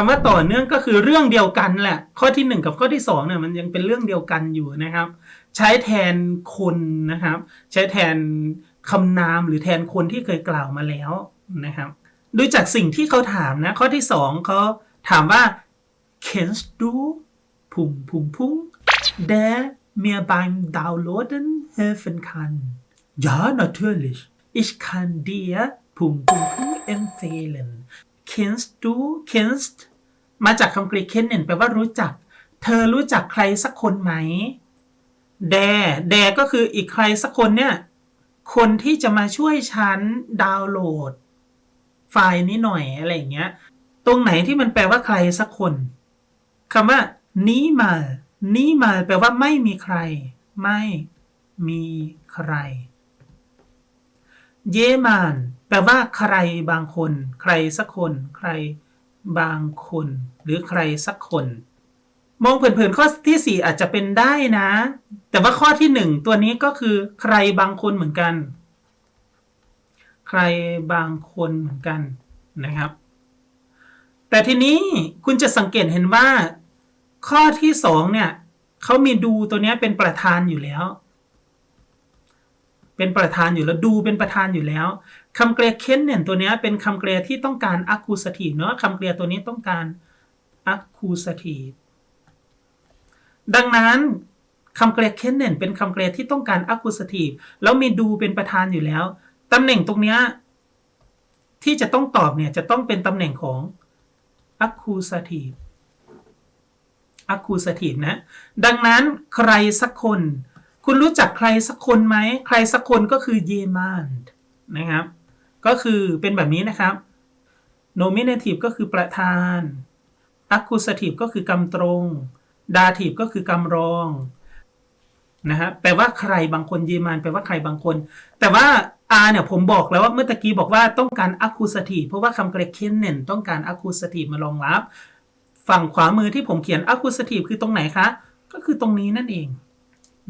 คำว่าต่อเนื่องก็คือเรื่องเดียวกันแหละ ข้อที่หนึ่งกับข้อที่สองเนี่ยมันยังเป็นเรื่องเดียวกันอยู่นะครับ ใช้แทนคนนะครับ ใช้แทนคำนามหรือแทนคนที่เคยกล่าวมาแล้วนะครับดูจากสิ่งที่เขาถามนะข้อที่สองเขาถามว่า kennst du พุ่งพุ่งพุ่ง der mir beim Downloaden helfen kann ja natürlich ich kann dir พุ่งพุ่งพุ่ง empfehlen kennst du kennst มาจากคำกรีก kennen แปลว่ารู้จัก เธอรู้จักใครสักคนไหมแดแดก็คืออีกใครสักคนเนี่ย คนที่จะมาช่วยฉันดาวน์โหลด ไฟล์นี้หน่อยอะไรอย่างเงี้ย ตรงไหนที่มันแปลว่าใครสักคนคำว่านี้มานี้มาแปลว่าไม่มีใคร ไม่มีใคร เยมาน แปลว่าใครบางคน ใครสักคน ใครบางคน หรือใครสักคน มองเผินๆข้อที่ 4 อาจจะเป็นได้นะ แต่ว่าข้อที่ 1 ตัวนี้ก็คือ ใครบางคนเหมือนกัน ใครบางคนเหมือนกันนะครับ แต่ทีนี้คุณจะสังเกตเห็นว่า ข้อที่2เนี่ยเขามีดูตัวนี้เป็นประธานอยู่แล้ว เป็นประธานอยู่แล้วดูเป็นประธานอยู่แล้วคำเกลียเค้นเนี่ยตัวนี้เป็นคำเกลียที่ต้องการ accusative เนาะคำเกลียตัวนี้ต้องการ accusative ดังนั้นคำเกลียเค้นเนี่ยเป็นคำเกลียที่ต้องการ accusative แล้วมีดูเป็นประธานอยู่แล้วตำแหน่งตรงนี้ที่จะต้องตอบเนี่ยจะต้องเป็นตำแหน่งของ accusative accusative นะ ดังนั้นใครสักคน คุณรู้จักใครสักคนไหม ใครสักคนก็คือ jemand นะครับ ก็คือเป็นแบบนี้นะครับ nominative ก็คือประธาน accusative ก็คือกำตรง dative ก็คือกำรองนะฮะแปลว่าใครบางคน jemand แปลว่าใครบางคน แต่ว่า R เนี่ยผมบอกแล้วว่าเมื่อตะกี้บอกว่าต้องการ accusative เพราะว่าคำกรีก kennen ต้องการ accusative มารองรับ ฝั่งขวามือที่ผมเขียน accusative คือตรงไหนคะ ก็คือตรงนี้นั่นเอง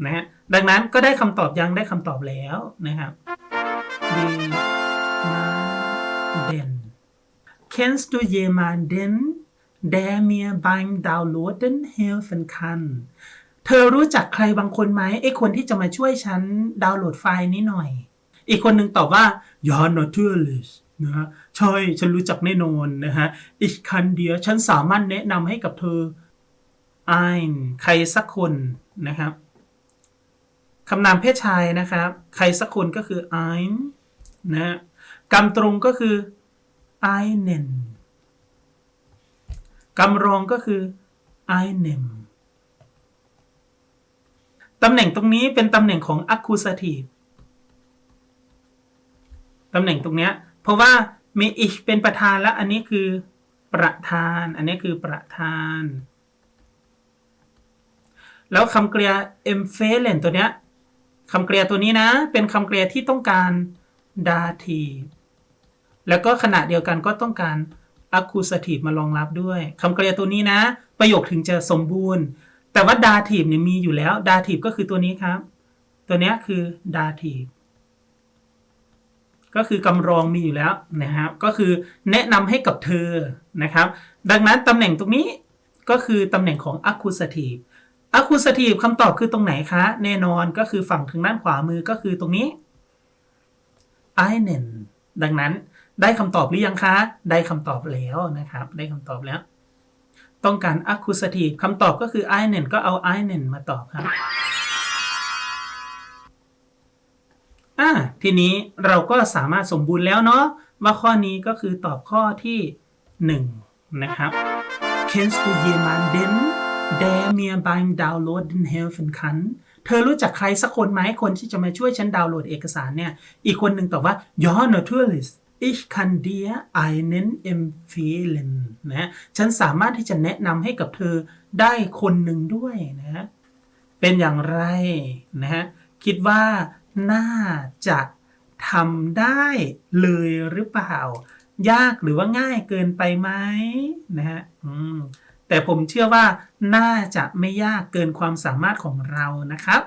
นะฮะดังนั้นก็ได้คำตอบยังได้คำตอบแล้วนะครับ jemanden kennst du jemanden der mir beim Downloaden helfen kann เธอรู้จักใครบางคนไหมไอ้คนที่จะมาช่วยฉันดาวน์โหลดไฟล์นี้หน่อย อีกคนหนึ่งตอบว่า ja natürlich นะฮะใช่ฉันรู้จักแน่นอนนะฮะ ich kann dir ฉันสามารถแนะนำให้กับเธอ ein ใครสักคนนะครับ คำนามเพศชายนะครับ ใครสักคนก็คือ ein นะกำตรงก็คือ einen กำรองก็คือ einem ตำแหน่งตรงนี้เป็นตำแหน่งของ accusative ตำแหน่งตรงเนี้ย เพราะว่ามี ich เป็นประธานแล้วอันนี้คือประธาน อันนี้คือประธาน แล้วคำกริยา emphasis ตัวเนี้ย คำกริยาตัวนี้นะ เป็นคำกริยาที่ต้องการ dative แล้วก็ขณะเดียวกันก็ต้องการ accusative มารองรับด้วยคำกริยาตัวนี้นะ ประโยคถึงจะสมบูรณ์ แต่ว่า dative เนี่ยมีอยู่แล้ว dative ก็คือตัวนี้ครับ ตัวนี้คือ dative ก็คือกำรองมีอยู่แล้วนะครับ ก็คือแนะนำให้กับเธอนะครับ ดังนั้นตำแหน่งตรงนี้ก็คือตำแหน่งของ accusative accusative คำตอบคือตรงไหนคะ แน่นอนก็คือฝั่งทางด้านขวามือก็คือตรงนี้ einen ดังนั้นได้คำตอบหรือยังคะ ได้คำตอบแล้วนะครับ ได้คำตอบแล้ว ต้องการ accusative คำตอบก็คือ einen ก็เอา einen มาตอบครับอ่าทีนี้เราก็สามารถสมบูรณ์แล้วเนาะว่าข้อนี้ก็คือตอบข้อที่ 1 นะครับ Kennst du jemanden der mir beim Downloaden helfen kann เธอรู้จักใครสักคนไหมคนที่จะมาช่วยฉันดาวน์โหลดเอกสารเนี่ย อีกคนหนึ่งตอบว่า ja natürlich ich kann dir einen empfehlen นะฉันสามารถที่จะแนะนำให้กับเธอได้คนหนึ่งด้วยนะ เป็นอย่างไรนะฮะคิดว่าน่าจะทำได้เลยหรือเปล่า ยากหรือว่าง่ายเกินไปไหมนะฮะอืม แต่ผมเชื่อว่าน่าจะไม่ยากเกินความสามารถของเรานะครับ